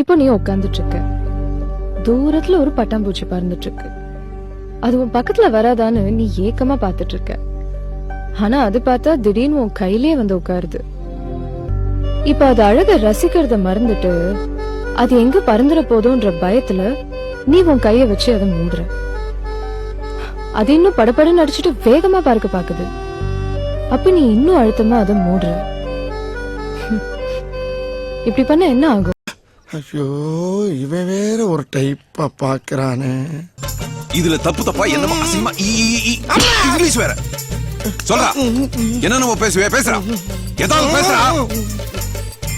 இப்போ நீ உட்கார்ந்துட்டு இருக்க தூரத்துல ஒரு பட்டாம்பூச்சி பறந்துட்டு இருக்கு அது உன் பக்கத்துல வராதான்னு நீ ஏக்கமா பாத்துட்டு இருக்க ஆனா அது பார்த்தா திடீர்னு உன் கையிலே வந்து உட்காருது இப்ப அது அழக ரசிக்கிறத மறந்துட்டு அது எங்க பறந்துட போதும்ன்ற பயத்துல நீ உன் கைய வச்சு அதை மூடுற. அது இன்னும் படப்படன்னு அடிச்சுட்டு வேகமா பார்க்க பாக்குது. அப்ப நீ இன்னும் அழுத்தமா அதை மூடுற. இப்படி பண்ண என்ன ஆகும்? ஐயோ இவன் வேற ஒரு டைப்பா பாக்குறானே. இதுல தப்பு தப்பா என்னமோ அசிங்கமா. இங்கிலீஷ் வேற. சொல்றா. என்ன நம்ம பேசுவே பேசுறா. ஏதாவது பேசுறா.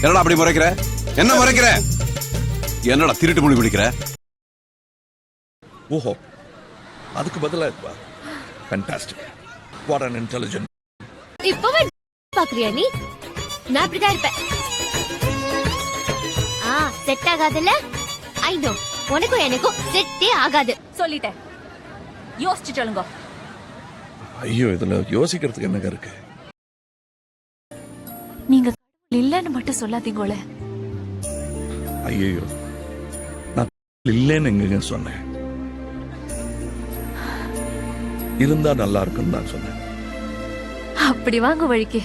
என்னடா அப்படி முறைக்கிற? என்ன முறைக்கிற? என்னடா திருட்டு மொழி பிடிக்கிற? ஓஹோ. அதுக்கு பதிலா இருப்பா ஃபேண்டாஸ்டிக் வாட் அன் இன்டெலிஜென்ட் இப்பவே பாக்குறியா நீ? நான் அப்படிதான் இருப்பேன். செட் ஆகாதுல்ல ஐ நோ உனக்கும் எனக்கும் செட்டே ஆகாது. சொல்லிட்டேன். யோசிச்சு சொல்லுங்க. ஐயோ இதுல யோசிக்கிறதுக்கு என்னங்க இருக்கு? நீங்க கடவுள் இல்லைன்னு மட்டும் சொல்லாதீங்களே ஐயோ நான் இல்லைன்னு எங்கங்க சொன்னேன்? இருந்தா நல்லா இருக்குன்னு தான் சொன்னேன். அப்படி வாங்க வழிக்கு.